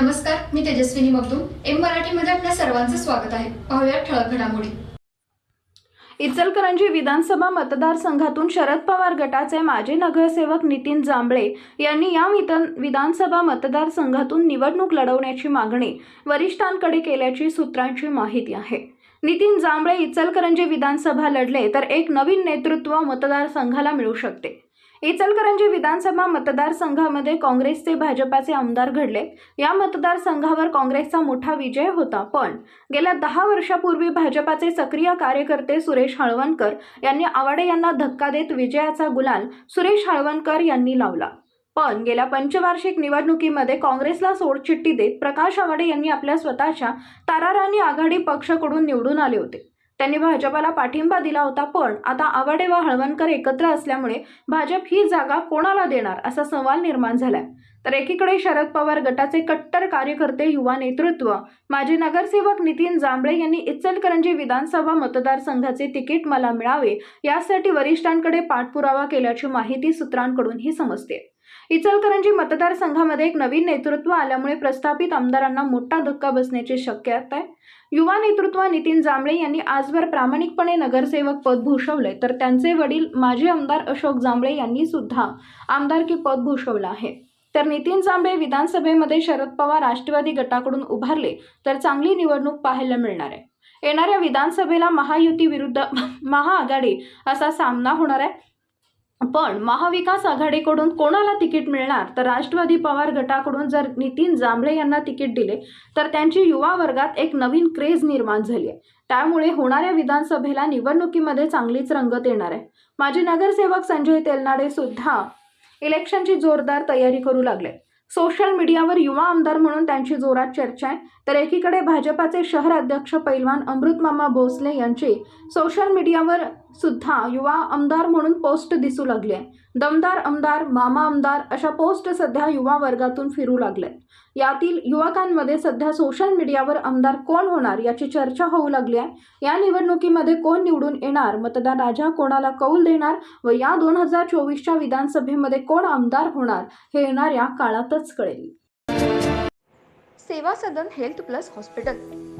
नमस्कार मी तेजस्विनी मगदूम. एम मराठीमध्ये आपल्या सर्वांचं स्वागत आहे. पाहूया ठळक घडामोडी. इचलकरंजी विधानसभा मतदारसंघातून शरद पवार गटाचे माजी नगरसेवक नितीन जांभळे यांनी या विधानसभा मतदारसंघातून निवडणूक लढवण्याची मागणी वरिष्ठांकडे केल्याची सूत्रांची माहिती आहे. नितीन जांभळे इचलकरंजी विधानसभा लढले तर एक नवीन नेतृत्व मतदारसंघाला मिळू शकते. इचलकरंजी विधानसभा मतदारसंघामध्ये काँग्रेसचे भाजपाचे आमदार घडले. या मतदारसंघावर काँग्रेसचा मोठा विजय होता. पण गेल्या दहा वर्षापूर्वी भाजपाचे सक्रिय कार्यकर्ते सुरेश हळवणकर यांनी आवाडे यांना धक्का देत विजयाचा गुलाल सुरेश हळवणकर यांनी लावला. पण गेल्या पंचवार्षिक निवडणुकीमध्ये काँग्रेसला सोडचिठ्ठी देत प्रकाश आवाडे यांनी आपल्या स्वतःच्या ताराराणी आघाडी पक्षाकडून निवडून आले होते. त्यांनी भाजपाला पाठिंबा दिला होता पण आता आवाडे व हळवणकर एकत्र असल्यामुळे भाजप ही जागा कोणाला देणार असा सवाल निर्माण झालाय. तर एकीकडे शरद पवार गटाचे कट्टर कार्यकर्ते युवा नेतृत्व माजी नगरसेवक नितीन जांभळे यांनी इचलकरंजी विधानसभा मतदारसंघाचे तिकीट मला मिळावे यासाठी वरिष्ठांकडे पाठपुरावा केल्याची माहिती सूत्रांकडून ही समजते. इचलकरंजी मतदारसंघामध्ये एक नवीन नेतृत्व आल्यामुळे प्रस्थापित आमदारांना मोठा धक्का बसण्याची शक्यता आहे. युवा नेतृत्व नितीन जांभळे यांनी आजवर प्रामाणिकपणे नगरसेवक पद भूषवले तर त्यांचे वडील माजी आमदार अशोक जांभळे यांनी सुद्धा आमदारकी पद भूषवलं आहे. तर नितीन जांभळे विधानसभेमध्ये शरद पवार राष्ट्रवादी गटाकडून उभारले तर चांगली निवडणूक पाहायला मिळणार आहे. येणाऱ्या विधानसभेला महायुती विरुद्ध महाआघाडी असा सामना होणार आहे. पण महाविकास आघाडीकडून कोणाला तिकीट मिळणार? तर राष्ट्रवादी पवार गटाकडून जर नितीन जांभळे यांना तिकीट दिले तर त्यांची युवा वर्गात एक नवीन क्रेज निर्माण झाली आहे. त्यामुळे होणाऱ्या विधानसभेला निवडणुकीमध्ये चांगलीच रंगत येणार आहे. माजी नगरसेवक संजय तेलनाडे सुद्धा इलेक्शनची जोरदार तयारी करू लागले. सोशल मीडियावर युवा आमदार म्हणून त्यांची जोरात चर्चा आहे. तर एकीकडे भाजपाचे शहर अध्यक्ष पैलवान अमृतमामा भोसले यांची सोशल मीडियावर सुद्धा युवा आमदार म्हणून पोस्ट दिसू लागली आहे. दमदार आमदार मामा आमदार अशा पोस्ट सध्या युवा वर्गातून फिरू लागल्यात यातील युवकांमध्ये सध्या सोशल मीडियावर आमदार कोण होणार याची चर्चा होऊ लागली आहे. या निवडणुकीमध्ये कोण निवडून येणार मतदार राजा कोणाला कौल देणार व या दोन हजार चोवीसच्या विधानसभेमध्ये कोण आमदार होणार हे येणाऱ्या काळातच कळेल. Seva Sadan health plus hospital.